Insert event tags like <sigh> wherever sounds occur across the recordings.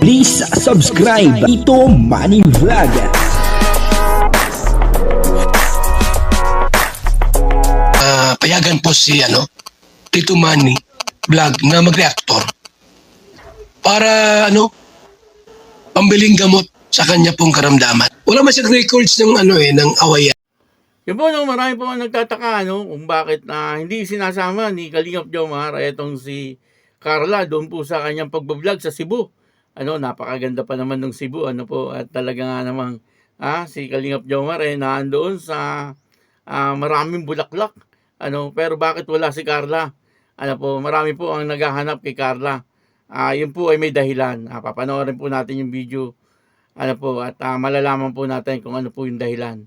Please subscribe Ito Money Vlog. Ah, payagan po si ano, Tito Manny vlog na mag-reactor para ano, pambiling gamot sa kanya pong karamdaman. Wala man siyang records ng ano eh, ng awayan. Yun po, no, marami po ang nagtataka no, kung bakit na hindi sinasama ni Kalingap Jomar itong si Carla doon po sa kanyang pagbablog sa Cebu. Ano, napakaganda pa naman ng Cebu. Ano po, at talaga nga namang ah, si Kalingap Jomar eh, naandoon sa ah, maraming bulaklak. Ano, pero bakit wala si Carla? Ano po, marami po ang naghahanap kay Carla. Ah, yun po ay may dahilan. Ah, papanoorin po natin yung video. Ano po, at ah, malalaman po natin kung ano po yung dahilan.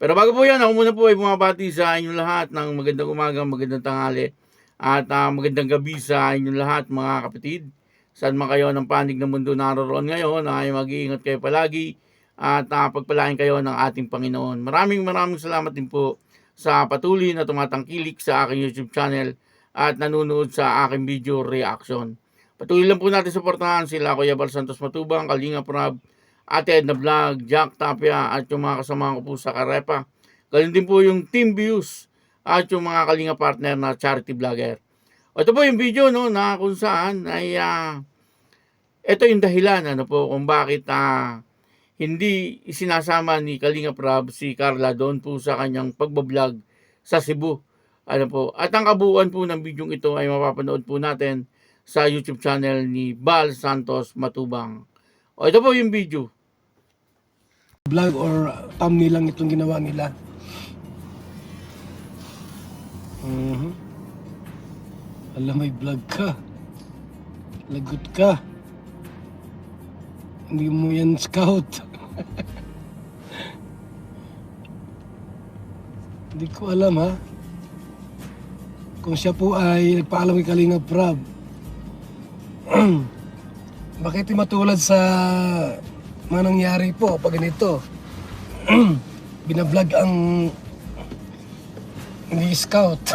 Pero bago po yan, ako muna po ay bumabati sa inyong lahat ng magandang umaga, magandang tanghali, at ah, magandang gabi sa inyong lahat mga kapatid. Saan man kayo ng panig ng mundo naroon ngayon, ay mag-iingat kayo palagi at uh, pagpalain kayo ng ating Panginoon. Maraming maraming salamat din po sa patuloy na tumatangkilik sa aking YouTube channel at nanonood sa aking video reaction. Patuloy lang po natin suportahan sila Kuya Bal Santos Matubang, Kalinga Prab, Ate Edna Vlog, Jack Tapia at yung mga kasama ko po sa Karepa. Ganun din po yung Team Views at yung mga Kalinga partner na charity vlogger. Ito po yung video no, na kung saan ay ah, ito yung dahilan ano po kung bakit ah, hindi isinasama ni Kalinga Prab si Carla doon po sa kanyang pagbablog sa Cebu. Ano po. At ang kabuuan po ng video ito ay mapapanood po natin sa YouTube channel ni Bal Santos Matubang. O ito po yung video. vlog or thumbnail lang itong ginawa nila. Mhm. Alam, may vlog ka. Lagot ka. Hindi mo yan scout. Hindi ko alam ha. Kung siya po ay nagpaalam kay Kalinga Prab. <clears throat> Bakit matulad sa mga nangyari po pag ganito? <clears throat> Binablog ang hindi scout.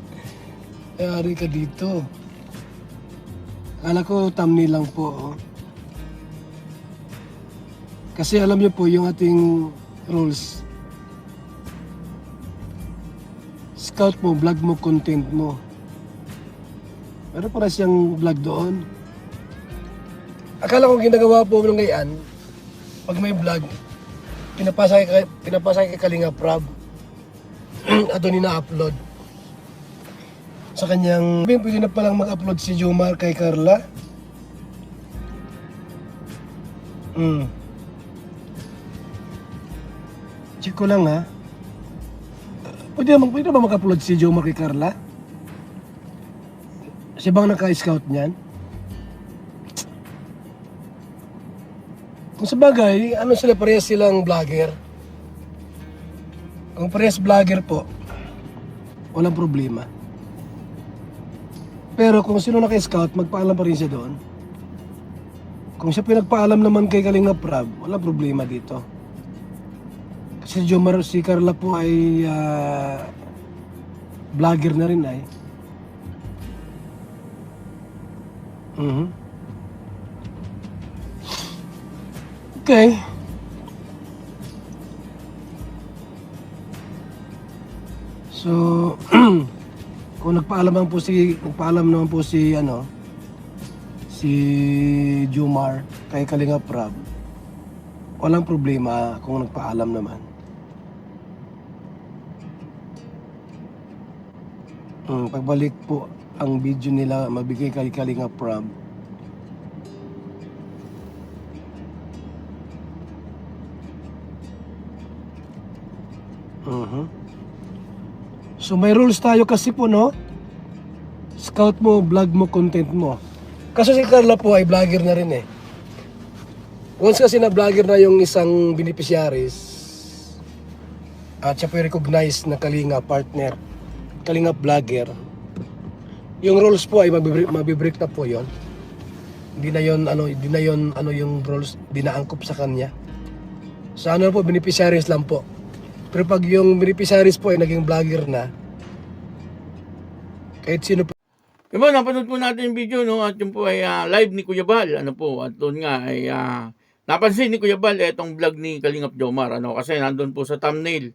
<laughs> Yari ka dito. Akala ko thumbnail lang po. oh. Kasi alam niyo po yung ating rules. Scout mo, vlog mo, content mo. Pero para siyang vlog doon. Akala ko ginagawa po ng ngayon, pag may vlog, pinapasa kay, pinapasa kay Kalinga Prab. <clears throat> at doon ina-upload. Sa kanyang, pwede na palang mag-upload si Jomar kay Carla. Hmm. Check ko lang ha. Pwede naman, pwede ba mag-upload si Jomar kay Carla? Siya bang naka-scout niyan? Kung sa ano sila parehas silang vlogger. Kung parehas vlogger po, walang problema. Pero kung sino naka-scout, magpaalam pa rin siya doon. Kung siya pinagpaalam naman kay Kalinga Prab, walang problema dito. Si Jomar, si Carla po ay ah, vlogger na rin ay. Mhm. Okay. So, <clears throat> kung nagpaalam naman po si nagpaalam naman po si ano si Jumar kay Kalinga Prab. Walang problema kung nagpaalam naman. Mm, pagbalik po ang video nila mabigay kay Kalinga Prab. Mhm. So may rules tayo kasi po no. Scout mo, vlog mo, content mo. Kaso si Carla po ay vlogger na rin eh. Once kasi na vlogger na yung isang beneficiaries at siya po recognize na Kalinga partner, Kalinga vlogger, yung rules po ay mabibreak, mabibreak na po yon. Hindi na yon ano, hindi na yon ano yung rules dinaangkop sa kanya. Sa ano po beneficiaries lang po. Pero pag yung beneficiaries po ay naging vlogger na, kahit sino po Diba, napanood po natin yung video, no? At yun po ay ah, live ni Kuya Bal. Ano po, at doon nga ay ah, napansin ni Kuya Bal itong vlog ni Kalingap Jomar. Ano, kasi nandun po sa thumbnail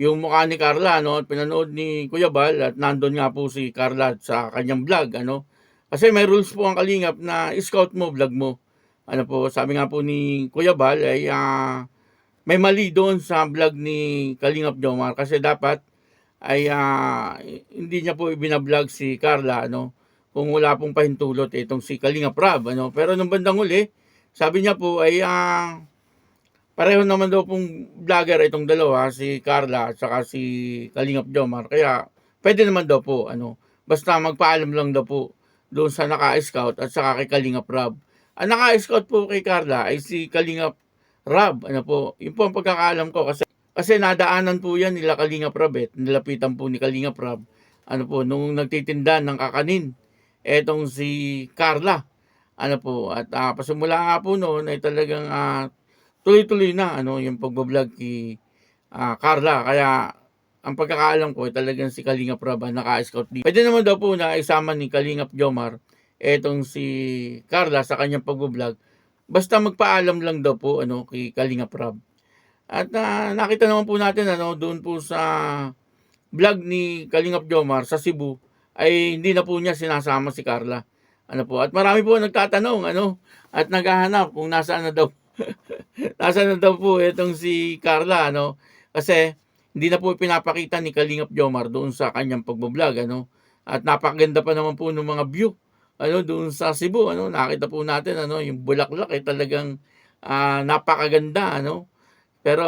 yung mukha ni Carla? At pinanood ni Kuya Bal at nandun nga po si Carla sa kanyang vlog, ano? Kasi may rules po ang Kalingap na scout mo, vlog mo. Ano po, sabi nga po ni Kuya Bal ay ah, may mali doon sa vlog ni Kalingap Jomar kasi dapat ay ah, hindi niya po ibinablog si Carla ano kung wala pong pahintulot itong si Kalingap Rab ano pero nung bandang huli sabi niya po ay ah, pareho naman daw pong vlogger itong dalawa si Carla at saka si Kalingap Jomar kaya pwede naman daw po ano basta magpaalam lang daw po doon sa naka-scout at saka kay Kalingap Rab ang naka-scout po kay Carla ay si Kalingap Rab ano po yun po ang pagkakaalam ko kasi kasi nadaanan po yan nila Kalinga Prab eh. Nilapitan po ni Kalinga Prab. Ano po, nung nagtitinda ng kakanin. Etong si Carla. Ano po, at uh, pasimula nga po noon ay talagang ah, tuloy-tuloy na ano, yung pagbablog kay ah, Carla. Kaya ang pagkakaalam ko ay talagang si Kalinga Prab ang naka-scout dito. Pwede naman daw po na isama ni Kalingap Jomar etong si Carla sa kanyang pagbablog. Basta magpaalam lang daw po ano, kay Kalinga Prab. At ah, nakita naman po natin ano doon po sa vlog ni Kalingap Jomar sa Cebu ay hindi na po niya sinasama si Carla. Ano po? At marami po nagtatanong ano at naghahanap kung nasaan na daw <laughs> nasaan na daw po itong si Carla ano kasi hindi na po pinapakita ni Kalingap Jomar doon sa kanyang pagbablog ano at napakaganda pa naman po ng mga view ano doon sa Cebu ano nakita po natin ano yung bulaklak ay talagang ah, napakaganda ano pero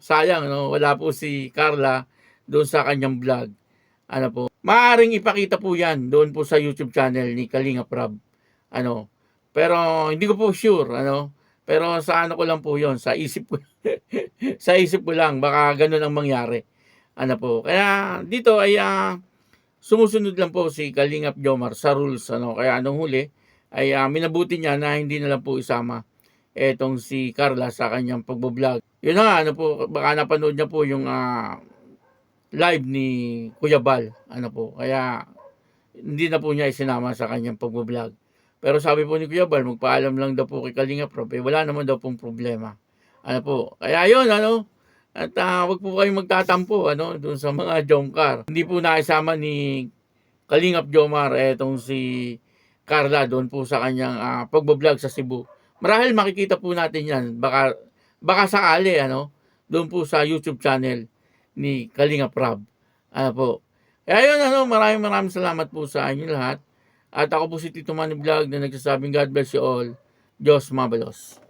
sayang, no? wala po si Carla doon sa kanyang vlog. Ano po? Maaring ipakita po yan doon po sa YouTube channel ni Kalinga Prab. Ano? Pero hindi ko po sure. Ano? Pero sa ano ko lang po yon sa isip ko. <laughs> sa isip ko lang, baka ganun ang mangyari. Ano po? Kaya dito ay ah, sumusunod lang po si Kalingap Jomar sa rules. Ano? Kaya anong huli ay ah, minabuti niya na hindi na lang po isama etong si Carla sa kanyang pagbablog. Yun na nga, ano po, baka napanood niya po yung ah, live ni Kuya Bal. Ano po, kaya hindi na po niya isinama sa kanyang pagbablog. Pero sabi po ni Kuya Bal, magpaalam lang daw po kay Kalinga Prop, eh, wala naman daw pong problema. Ano po, kaya yun, ano, at ah, wag po kayong magtatampo, ano, dun sa mga jongkar. Hindi po naisama ni Kalingap Jomar, etong si Carla, doon po sa kanyang ah, pagbablog sa Cebu. Marahil makikita po natin yan. Baka, baka sakali, ano, doon po sa YouTube channel ni Kalinga Prab. Ano po. Kaya yun, ano, maraming maraming salamat po sa inyo lahat. At ako po si Tito Manny Vlog na nagsasabing God bless you all. Diyos mabalos.